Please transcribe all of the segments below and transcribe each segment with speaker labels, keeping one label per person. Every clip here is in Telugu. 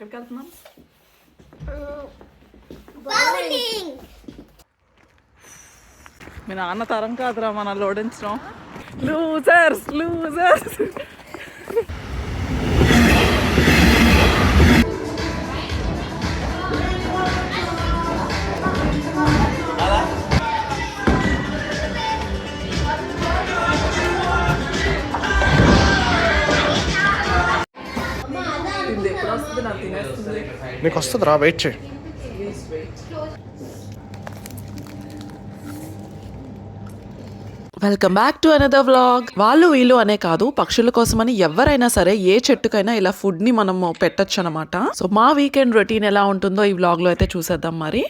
Speaker 1: ఎక్కడికి వెళ్తున్నాం మీ నాన్న తరం కాదురా మన లోడించడం లూజర్స్ లూజర్స్ నీకు
Speaker 2: వస్తుంది రా వెయిట్ చేయి.
Speaker 1: Welcome back to another vlog వాళ్ళు వీళ్ళు అనే కాదు పక్షుల కోసమని ఎవరైనా సరే ఏ చెట్టుకైనా ఇలా ఫుడ్ని మనం పెట్టొచ్చు అనమాట సో మా వీకెండ్ రొటీన్ ఎలా ఉంటుందో ఈ వ్లాగ్లో అయితే చూసేద్దాం మరి.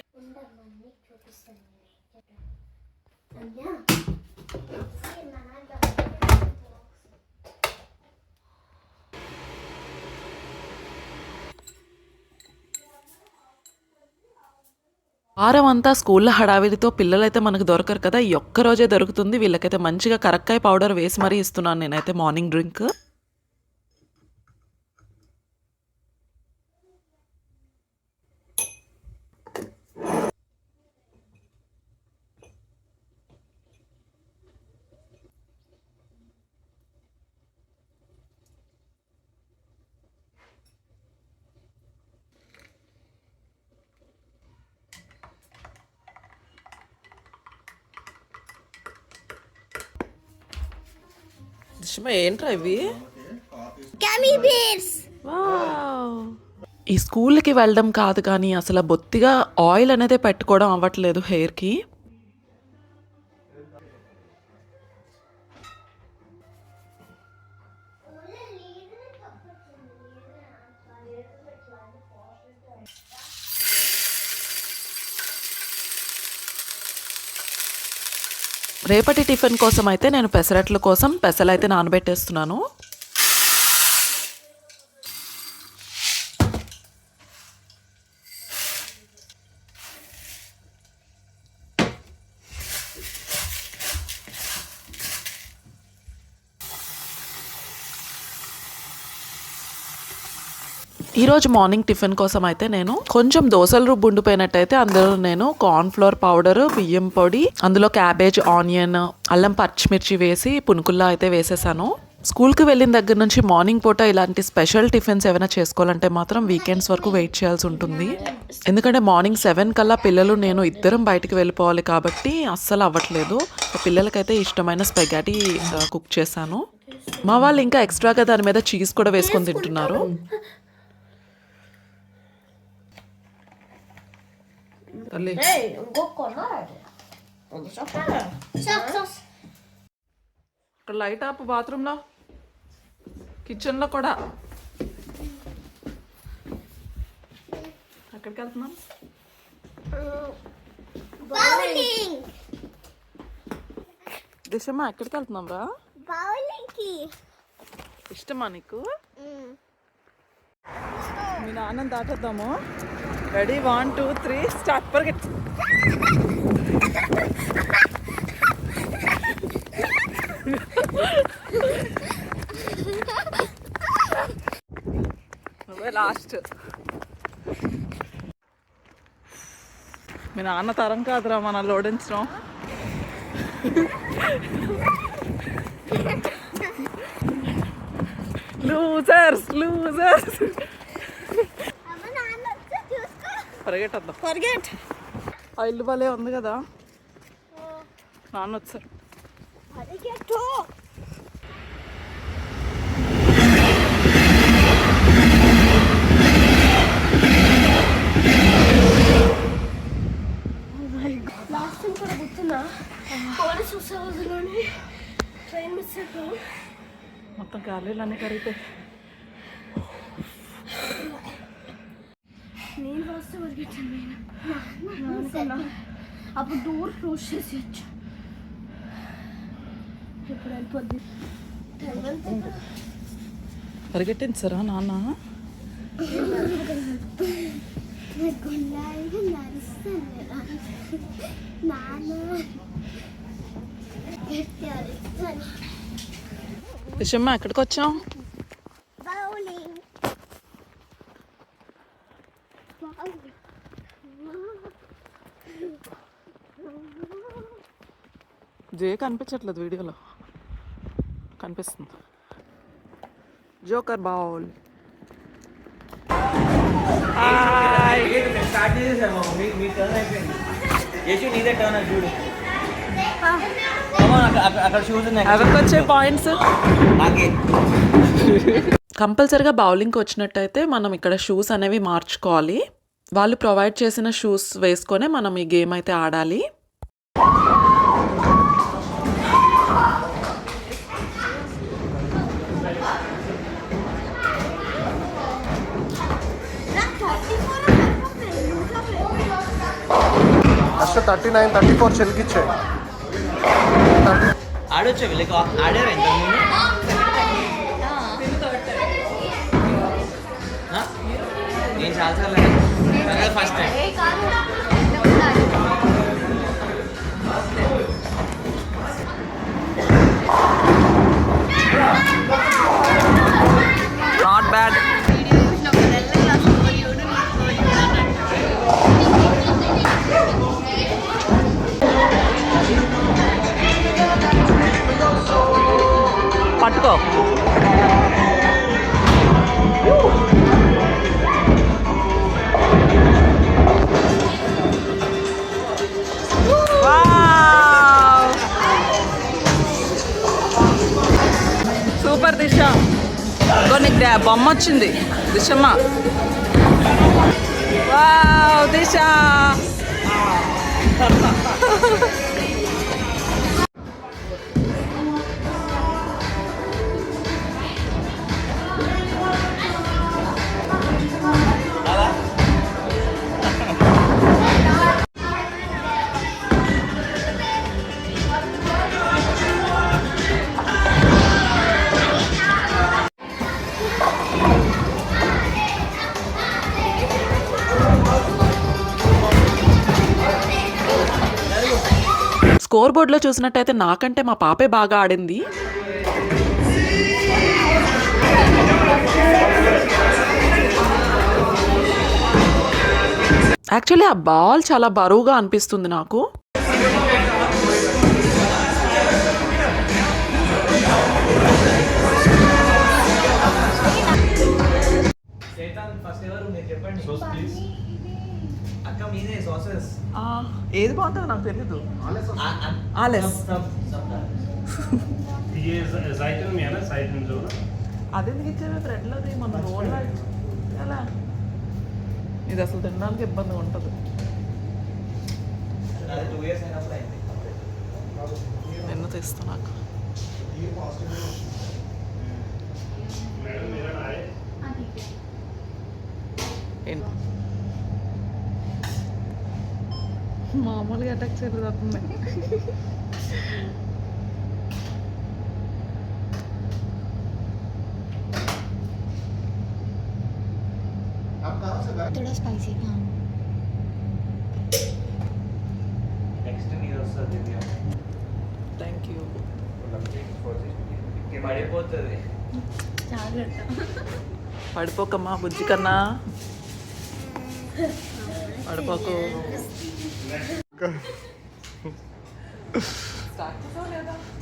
Speaker 1: వారం అంతా స్కూల్లో హడావిడితో పిల్లలైతే మనకు దొరకరు కదా ఈ ఒక్క రోజే దొరుకుతుంది. వీళ్ళకైతే మంచిగా కరక్కాయ పౌడర్ వేసి మరీ ఇస్తున్నాను నేనైతే మార్నింగ్ డ్రింక్. ఏంట్రా ఇవి? ఈ స్కూల్కి వెళ్ళడం కాదు కానీ అసలు బొత్తిగా ఆయిల్ అనేది పెట్టుకోవడం అవ్వట్లేదు హెయిర్కి. రేపటి టిఫిన్ కోసం అయితే నేను పెసరట్ల కోసం పెసలు అయితే నానబెట్టేస్తున్నాను. ఈరోజు మార్నింగ్ టిఫిన్ కోసం అయితే నేను కొంచెం దోశలు రుబ్బు ఉండిపోయినట్టయితే అందులో నేను కార్న్ ఫ్లోర్ పౌడర్ బియ్యం పొడి అందులో క్యాబేజ్ ఆనియన్ అల్లం పచ్చిమిర్చి వేసి పునుకుల్లా అయితే వేసేసాను. స్కూల్కి వెళ్ళిన దగ్గర నుంచి మార్నింగ్ పూట ఇలాంటి స్పెషల్ టిఫిన్స్ ఏమైనా చేసుకోవాలంటే మాత్రం వీకెండ్స్ వరకు వెయిట్ చేయాల్సి ఉంటుంది. ఎందుకంటే మార్నింగ్ సెవెన్ కల్లా పిల్లలు నేను ఇద్దరం బయటికి వెళ్ళిపోవాలి కాబట్టి అస్సలు అవ్వట్లేదు. పిల్లలకైతే ఇష్టమైన స్పెగాటీ కుక్ చేశాను. మా వాళ్ళు ఇంకా ఎక్స్ట్రాగా దాని మీద చీజ్ కూడా వేసుకొని తింటున్నారు. తల్లి
Speaker 3: సాక్స్
Speaker 1: ఇక్కడ లైట్ ఆపు బాత్రూంలో కిచెన్లో కూడా ఎక్కడికి వెళ్తున్నాం?
Speaker 3: బౌలింగ్
Speaker 1: దిశమ్మా ఎక్కడికి వెళ్తున్నాం రా?
Speaker 3: బౌలింగ్కి
Speaker 1: ఇష్టమా నీకు? మీ నాన్న దాటేద్దాము. Ready one two three start పరిగెట్ last మీ నాన్న తరం కాదురా మన లోడించడం లూజర్స్ లూజర్స్
Speaker 3: అమ్మ నాన్న వచ్చి చూసుకో
Speaker 1: పరిగెట్టద్దాం.
Speaker 3: ఫర్గెట్
Speaker 1: ఆ ఇల్లు భలే ఉంది కదా. నాన్న వచ్చారు
Speaker 3: లాస్ట్ టైం కూడా గుర్తున్నా పోలీస్ ఉత్సవాలలోనే ట్రైన్ మిస్ అయిపోయాం.
Speaker 1: మొత్తం ఖాళీలు అన్నీ కరిగితే
Speaker 3: ఫస్ట్ పరిగెచ్చాను నేను అప్పుడు డోర్ క్లోజ్ చేసి వచ్చా ఇప్పుడు వెళ్ళిపోద్ది? గుండాయిగా నడుస్తుంది నాన్న?
Speaker 1: విషయమ్మా ఎక్కడికి వచ్చాం
Speaker 3: బౌలింగ్
Speaker 4: జే కనిపించట్లేదు వీడియోలో. కనిపిస్తుంది. జోకర్ బౌల్ పాయింట్స్ కంపల్సరిగా బౌలింగ్కి వచ్చినట్టయితే మనం ఇక్కడ షూస్ అనేవి మార్చుకోవాలి. వాళ్ళు ప్రొవైడ్ చేసిన షూస్ వేసుకొనే మనం ఈ గేమ్ అయితే ఆడాలి.
Speaker 5: First thirty nine thirty four చెల్కి ఇచ్చే.
Speaker 2: ఆడొచ్చా వీళ్ళకి. ఆడారు ఎంత నేను చాలాసార్లు ఫస్ట్ టైం.
Speaker 4: పట్టుకో సూపర్ దిశ. కొన్ని బొమ్మ వచ్చింది. దిశమ్మ. వావ్ దిశ. స్కోర్ బోర్డులో చూసినట్టయితే నాకంటే మా పాపే బాగా ఆడింది. యాక్చువల్లీ ఆ బాల్ చాలా బరువుగా అనిపిస్తుంది నాకు. ఏది బాగుంటుంది నాకు తెలియదు ఆలెస్. అదెందుకు ఇచ్చారు రెడ్లోది మన రోడ్ అలా ఇది అసలు తినడానికి ఇబ్బంది ఉంటుంది. నిన్న తీస్తా నాకు. ఏంటి? మామూలుగా అటాక్ చేయబోతుంది
Speaker 6: थोड़ा स्पाइसी हाँ
Speaker 2: నెక్స్ట్ నీది వస్తుంది దివ్య
Speaker 4: థ్యాంక్ యూ
Speaker 2: పడిపోతుంది
Speaker 4: పడిపోకమ్మా బుజ్జి కన్నా పడిపోకు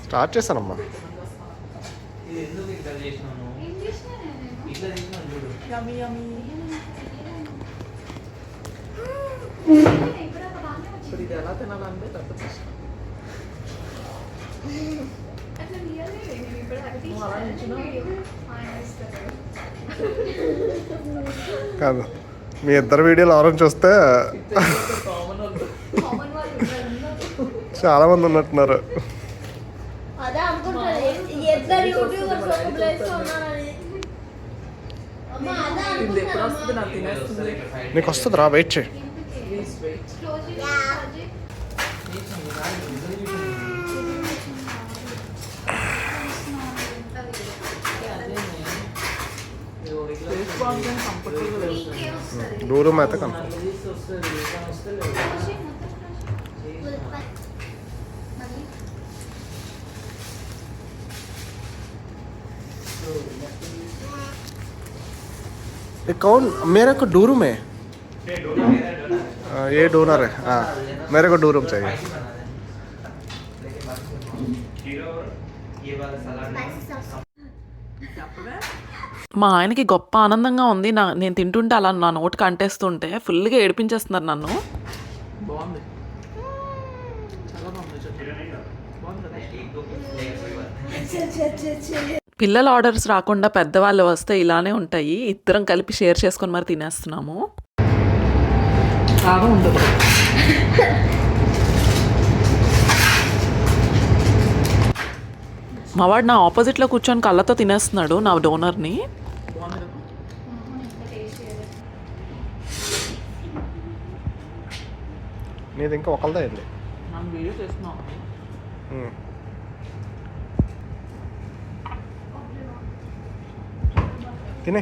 Speaker 5: స్టార్ట్ చేశానమ్మా
Speaker 2: ఇది
Speaker 4: ఎలా తినాలంటే పెద్ద ప్రశ్న నువ్వు
Speaker 5: కాదు. మీ ఇద్దరు వీడియోలు ఎవరైనా చూస్తే చాలా మంది ఉన్నట్టున్నారు.
Speaker 4: నీకు
Speaker 5: వస్తుంది రా వెయిట్ చేయి.
Speaker 4: టేస్ట్ బాగుంటుంది కంఫర్టబుల్గా లేదు
Speaker 5: దూరం అయితే కన్ఫర్మ్
Speaker 2: వస్తుంది వస్తుంది
Speaker 5: ये कौन मेरे को डूरू में
Speaker 7: हाँ, ये डोनर है हाँ मेरे को दो रूम चाहिए
Speaker 1: మా ఆయనకి గొప్ప ఆనందంగా ఉంది. నా నేను తింటుంటే అలా నా నోటికి అంటేస్తుంటే ఫుల్గా ఏడిపించేస్తున్నారు నన్ను. బాగుంది. పిల్లల ఆర్డర్స్ రాకుండా పెద్దవాళ్ళు వస్తే ఇలానే ఉంటాయి. ఇద్దరం కలిపి షేర్ చేసుకొని మరి తినేస్తున్నాము. బాగా ఉండదు. మావాడు నా ఆపోజిట్లో కూర్చొని కళ్ళతో తినేస్తున్నాడు నా డోనర్ని.
Speaker 7: నీది ఇంకా ఒకరిదే అండి.
Speaker 1: మనం వీడియో చేస్తున్నాం.
Speaker 7: ఉమ్. తిने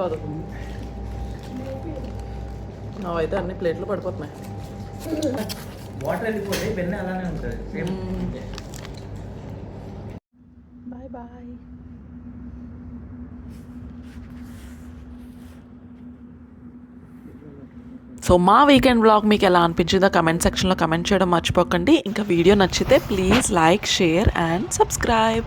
Speaker 2: రాదు
Speaker 1: నావైతే అన్ని ప్లేట్లు పడిపోతున్నాయి.
Speaker 2: వాటర్ వెళ్ళిపోతే పెన్ను అలానే ఉంటుంది. సేమ్
Speaker 1: బాయ్ బాయ్ సో మా వీకెండ్ బ్లాగ్ మీకు ఎలా అనిపించిందో కమెంట్ సెక్షన్లో కమెంట్ చేయడం మర్చిపోకండి. ఇంకా వీడియో నచ్చితే please like share and subscribe